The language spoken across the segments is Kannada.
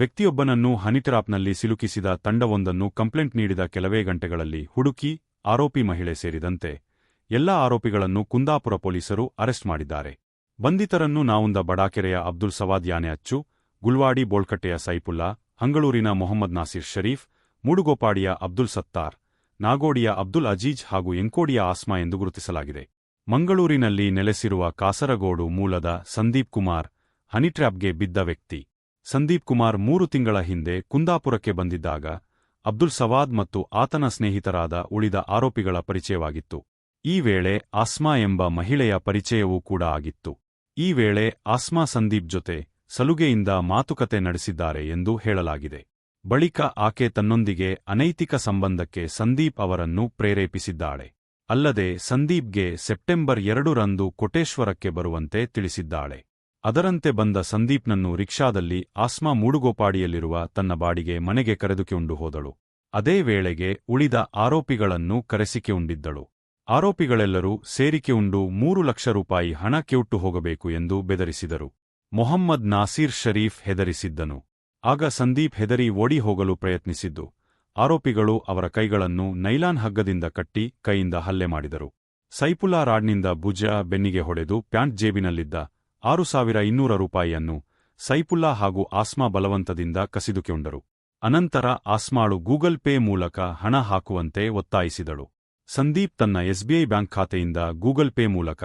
ವ್ಯಕ್ತಿಯೊಬ್ಬನನ್ನು ಹನಿಟ್ರಾಪ್ನಲ್ಲಿ ಸಿಲುಕಿಸಿದ ತಂಡವೊಂದನ್ನು ಕಂಪ್ಲೇಂಟ್ ನೀಡಿದ ಕೆಲವೇ ಗಂಟೆಗಳಲ್ಲಿ ಹುಡುಕಿ, ಆರೋಪಿ ಮಹಿಳೆ ಸೇರಿದಂತೆ ಎಲ್ಲ ಆರೋಪಿಗಳನ್ನು ಕುಂದಾಪುರ ಪೊಲೀಸರು ಅರೆಸ್ಟ್ ಮಾಡಿದ್ದಾರೆ. ಬಂಧಿತರನ್ನು ನಾವುಂದ ಬಡಾಕೆರೆಯ ಅಬ್ದುಲ್ ಸವಾದ್ ಯಾನೆ ಅಚ್ಚು, ಗುಲ್ವಾಡಿ ಬೋಳ್ಕಟ್ಟೆಯ ಸೈಪುಲ್ಲಾ, ಹಂಗಳೂರಿನ ಮೊಹಮ್ಮದ್ ನಾಸಿರ್ ಶರೀಫ್ ಮೂಡುಗೋಪಾಡಿಯ ಅಬ್ದುಲ್ ಸತ್ತಾರ್, ನಾಗೋಡಿಯ ಅಬ್ದುಲ್ ಅಜೀಜ್ ಹಾಗೂ ಎಂಕೋಡಿಯ ಆಸ್ಮಾ ಎಂದು ಗುರುತಿಸಲಾಗಿದೆ. ಮಂಗಳೂರಿನಲ್ಲಿ ನೆಲೆಸಿರುವ ಕಾಸರಗೋಡು ಮೂಲದ ಸಂದೀಪ್ ಕುಮಾರ್ ಹನಿಟ್ರ್ಯಾಪ್ಗೆ ಬಿದ್ದ ವ್ಯಕ್ತಿ. ಸಂದೀಪ್ ಕುಮಾರ್ ಮೂರು ತಿಂಗಳ ಹಿಂದೆ ಕುಂದಾಪುರಕ್ಕೆ ಬಂದಿದ್ದಾಗ ಅಬ್ದುಲ್ ಸವಾದ್ ಮತ್ತು ಆತನ ಸ್ನೇಹಿತರಾದ ಉಳಿದ ಆರೋಪಿಗಳ ಪರಿಚಯವಾಗಿತ್ತು. ಈ ವೇಳೆ ಆಸ್ಮಾ ಎಂಬ ಮಹಿಳೆಯ ಪರಿಚಯವೂ ಕೂಡ ಆಗಿತ್ತು. ಈ ವೇಳೆ ಆಸ್ಮಾ ಸಂದೀಪ್ ಜೊತೆ ಸಲುಗೆಯಿಂದ ಮಾತುಕತೆ ನಡೆಸಿದ್ದಾರೆ ಎಂದು ಹೇಳಲಾಗಿದೆ. ಬಳಿಕ ಆಕೆ ತನ್ನೊಂದಿಗೆ ಅನೈತಿಕ ಸಂಬಂಧಕ್ಕೆ ಸಂದೀಪ್ ಅವರನ್ನು ಪ್ರೇರೇಪಿಸಿದ್ದಾಳೆ. ಅಲ್ಲದೆ ಸಂದೀಪ್ಗೆ ಸೆಪ್ಟೆಂಬರ್ ಎರಡರಂದು ಕೊಟೇಶ್ವರಕ್ಕೆ ಬರುವಂತೆ ತಿಳಿಸಿದ್ದಾಳೆ. ಅದರಂತೆ ಬಂದ ಸಂದೀಪ್ನನ್ನು ರಿಕ್ಷಾದಲ್ಲಿ ಆಸ್ಮಾ ಮೂಡುಗೋಪಾಡಿಯಲ್ಲಿರುವ ತನ್ನ ಬಾಡಿಗೆ ಮನೆಗೆ ಕರೆದುಕೊಂಡು ಹೋದಳು. ಅದೇ ವೇಳೆಗೆ ಉಳಿದ ಆರೋಪಿಗಳನ್ನು ಕರೆಸಿಕೆ ಉಂಡಿದ್ದಳು. ಆರೋಪಿಗಳೆಲ್ಲರೂ ಸೇರಿಕೆ ಉಂಡು ಮೂರು ಲಕ್ಷ ರೂಪಾಯಿ ಹಣ ಕೆಟ್ಟು ಹೋಗಬೇಕು ಎಂದು ಬೆದರಿಸಿದರು. ಮೊಹಮ್ಮದ್ ನಾಸೀರ್ ಷರೀಫ್ ಹೆದರಿಸಿದ್ದನು. ಆಗ ಸಂದೀಪ್ ಹೆದರಿ ಓಡಿ ಹೋಗಲು ಪ್ರಯತ್ನಿಸಿದ್ದು. ಆರೋಪಿಗಳು ಅವರ ಕೈಗಳನ್ನು ನೈಲಾನ್ ಹಗ್ಗದಿಂದ ಕಟ್ಟಿ ಕೈಯಿಂದ ಹಲ್ಲೆ ಮಾಡಿದರು. ಸೈಪುಲಾ ರಾಡ್ನಿಂದ ಭುಜ ಬೆನ್ನಿಗೆ ಹೊಡೆದು ಪ್ಯಾಂಟ್ ಜೇಬಿನಲ್ಲಿದ್ದ ಆರು ಸಾವಿರ ಇನ್ನೂರ ರೂಪಾಯಿಯನ್ನು ಸೈಪುಲ್ಲಾ ಹಾಗೂ ಆಸ್ಮಾ ಬಲವಂತದಿಂದ ಕಸಿದುಕೊಂಡರು. ಅನಂತರ ಆಸ್ಮಾಳು ಗೂಗಲ್ ಪೇ ಮೂಲಕ ಹಣ ಹಾಕುವಂತೆ ಒತ್ತಾಯಿಸಿದಳು. ಸಂದೀಪ್ ತನ್ನ ಎಸ್ಬಿಐ ಬ್ಯಾಂಕ್ ಖಾತೆಯಿಂದ ಗೂಗಲ್ ಪೇ ಮೂಲಕ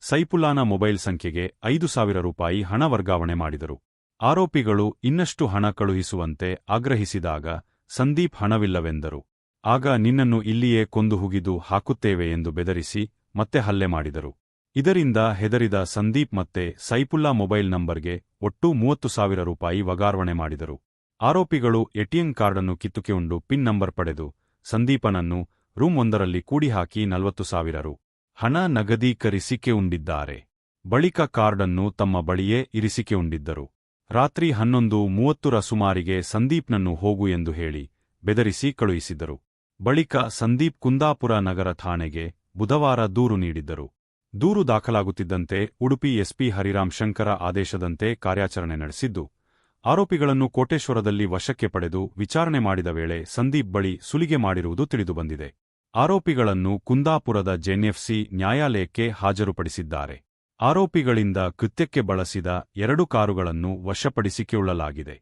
ಸೈಪುಲ್ಲಾನ ಮೊಬೈಲ್ ಸಂಖ್ಯೆಗೆ ಐದು ಸಾವಿರ ರೂಪಾಯಿ ಹಣ ವರ್ಗಾವಣೆ ಮಾಡಿದರು. ಆರೋಪಿಗಳು ಇನ್ನಷ್ಟು ಹಣ ಕಳುಹಿಸುವಂತೆ ಆಗ್ರಹಿಸಿದಾಗ ಸಂದೀಪ್ ಹಣವಿಲ್ಲವೆಂದರು. ಆಗ ನಿನ್ನನ್ನು ಇಲ್ಲಿಯೇ ಕೊಂದು ಹುಗಿದು ಹಾಕುತ್ತೇವೆ ಎಂದು ಬೆದರಿಸಿ ಮತ್ತೆ ಹಲ್ಲೆ ಮಾಡಿದರು. ಇದರಿಂದ ಹೆದರಿದ ಸಂದೀಪ್ ಮತ್ತೆ ಸೈಪುಲ್ಲಾ ಮೊಬೈಲ್ ನಂಬರ್ಗೆ ಒಟ್ಟು ಮೂವತ್ತು ಸಾವಿರ ರೂಪಾಯಿ ವಗಾರ್ವಣೆ ಮಾಡಿದರು. ಆರೋಪಿಗಳು ಎಟಿಎಂ ಕಾರ್ಡನ್ನು ಕಿತ್ತುಕೆಯುಂಡು ಪಿನ್ ನಂಬರ್ ಪಡೆದು ಸಂದೀಪನನ್ನು ರೂಮ್ ಒಂದರಲ್ಲಿ ಕೂಡಿಹಾಕಿ ನಲವತ್ತು ಸಾವಿರ ರು ಹಣ ನಗದೀಕರಿಸಿಕೆ ಉಂಡಿದ್ದಾರೆ ಬಳಿಕ ಕಾರ್ಡನ್ನು ತಮ್ಮ ಬಳಿಯೇ ಇರಿಸಿಕೆ ಉಂಡಿದ್ದರು ರಾತ್ರಿ ಹನ್ನೊಂದು ಮೂವತ್ತರ ಸುಮಾರಿಗೆ ಸಂದೀಪ್ನನ್ನು ಹೋಗು ಎಂದು ಹೇಳಿ ಬೆದರಿಸಿ ಕಳುಹಿಸಿದರು ಬಳಿಕ ಸಂದೀಪ್ ಕುಂದಾಪುರ ನಗರ ಠಾಣೆಗೆ ಬುಧವಾರ ದೂರು ನೀಡಿದ್ದರು. ದೂರು ದಾಖಲಾಗುತ್ತಿದ್ದಂತೆ ಉಡುಪಿ ಎಸ್ಪಿ ಹರಿರಾಮ್ ಶಂಕರ ಆದೇಶದಂತೆ ಕಾರ್ಯಾಚರಣೆ ನಡೆಸಿದ್ದು, ಆರೋಪಿಗಳನ್ನು ಕೋಟೇಶ್ವರದಲ್ಲಿ ವಶಕ್ಕೆ ಪಡೆದು ವಿಚಾರಣೆ ಮಾಡಿದ ವೇಳೆ ಸಂದೀಪ್ ಬಳಿ ಸುಲಿಗೆ ಮಾಡಿರುವುದು ತಿಳಿದುಬಂದಿದೆ. ಆರೋಪಿಗಳನ್ನು ಕುಂದಾಪುರದ ಜೆನ್ಎಫ್ಸಿ ನ್ಯಾಯಾಲಯಕ್ಕೆ ಹಾಜರುಪಡಿಸಿದ್ದಾರೆ. ಆರೋಪಿಗಳಿಂದ ಕೃತ್ಯಕ್ಕೆ ಬಳಸಿದ ಎರಡು ಕಾರುಗಳನ್ನು ವಶಪಡಿಸಿಕೊಳ್ಳಲಾಗಿದೆ.